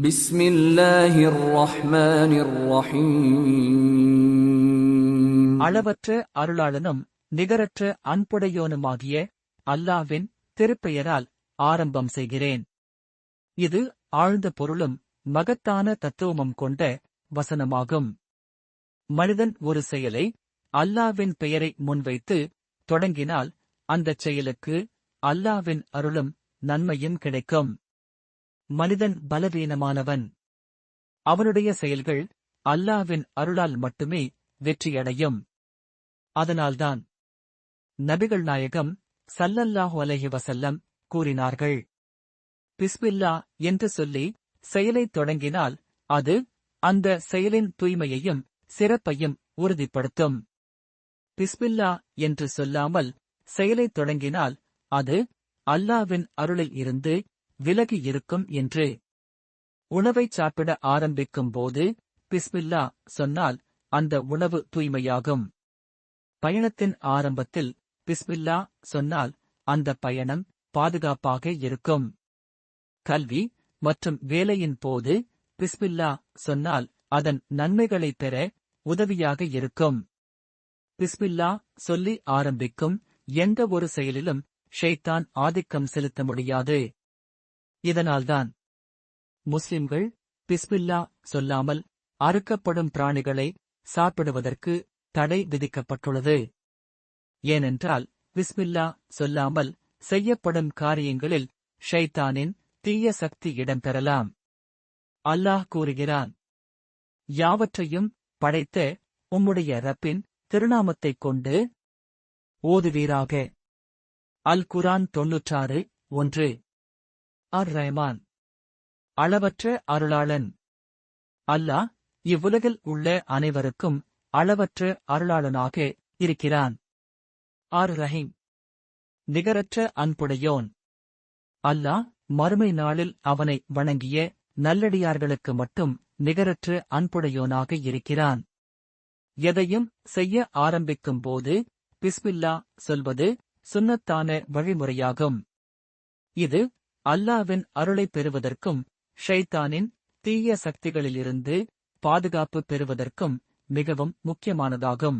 بسم الله الرحمن الرحيم அளவற்ற அருளாளனும் நிகரற்ற அன்புடையோனுமாகிய அல்லாவின் திருப்பெயரால் ஆரம்பம் செய்கிறேன் இது ஆழ்ந்த பொருளும் மகத்தான தத்துவமும் கொண்ட வசனமாகும் மனிதன் ஒரு செயலை அல்லாவின் பெயரை முன்வைத்து தொடங்கினால் அந்தச் செயலுக்கு அல்லாவின் அருளும் நன்மையும் கிடைக்கும் மனிதன் பலவீனமானவன். அவனுடைய செயல்கள் அல்லாவின் அருளால் மட்டுமே வெற்றியடையும். அதனால்தான் நபிகள் நாயகம் சல்லல்லாஹு அலஹி வசல்லம் கூறினார்கள். பிஸ்மில்லா என்று சொல்லி செயலைத் தொடங்கினால் அது அந்த செயலின் தூய்மையையும் சிறப்பையும் உறுதிப்படுத்தும். பிஸ்மில்லா என்று சொல்லாமல் செயலைத் தொடங்கினால் அது அல்லாவின் அருளில் இருந்து விலகி இருக்கும் என்று. உணவைச் சாப்பிட ஆரம்பிக்கும் போது பிஸ்மில்லா சொன்னால் அந்த உணவு தூய்மையாகும். பயணத்தின் ஆரம்பத்தில் பிஸ்மில்லா சொன்னால் அந்த பயணம் பாதுகாப்பாக இருக்கும். கல்வி மற்றும் வேலையின் போது பிஸ்மில்லா சொன்னால் அதன் நன்மைகளைப் பெற உதவியாக இருக்கும். பிஸ்மில்லா சொல்லி ஆரம்பிக்கும் எந்த ஒரு செயலிலும் ஷைத்தான் ஆதிக்கம் செலுத்த முடியாது. இதனால்தான் முஸ்லிம்கள் பிஸ்மில்லா சொல்லாமல் அறுக்கப்படும் பிராணிகளை சாப்பிடுவதற்கு தடை விதிக்கப்பட்டுள்ளது. ஏனென்றால் பிஸ்மில்லா சொல்லாமல் செய்யப்படும் காரியங்களில் ஷைத்தானின் தீய சக்தி இடம்பெறலாம். அல்லாஹ் கூறுகிறான் யாவற்றையும் படைத்த உம்முடைய ரப்பின் திருநாமத்தைக் கொண்டு ஓதுவீராக. அல் குரான் தொன்னூற்றாறு ஒன்று. அர் ரஹ்மான். அளவற்ற அருளாளன். அல்லாஹ் இவ்வுலகில் உள்ள அனைவருக்கும் அளவற்ற அருளாளனாக இருக்கிறான். ஆர் ரஹீம். நிகரற்ற அன்புடையோன். அல்லாஹ் மறுமை நாளில் அவனை வணங்கிய நல்லடியார்களுக்கு மட்டும் நிகரற்ற அன்புடையோனாக இருக்கிறான். எதையும் செய்ய ஆரம்பிக்கும் போது பிஸ்மில்லா சொல்வது சுன்னத்தான வழிமுறையாகும். இது அல்லாவின் அருளைப் பெறுவதற்கும் ஷைத்தானின் தீய சக்திகளிலிருந்து பாதுகாப்பு பெறுவதற்கும் மிகவும் முக்கியமானதாகும்.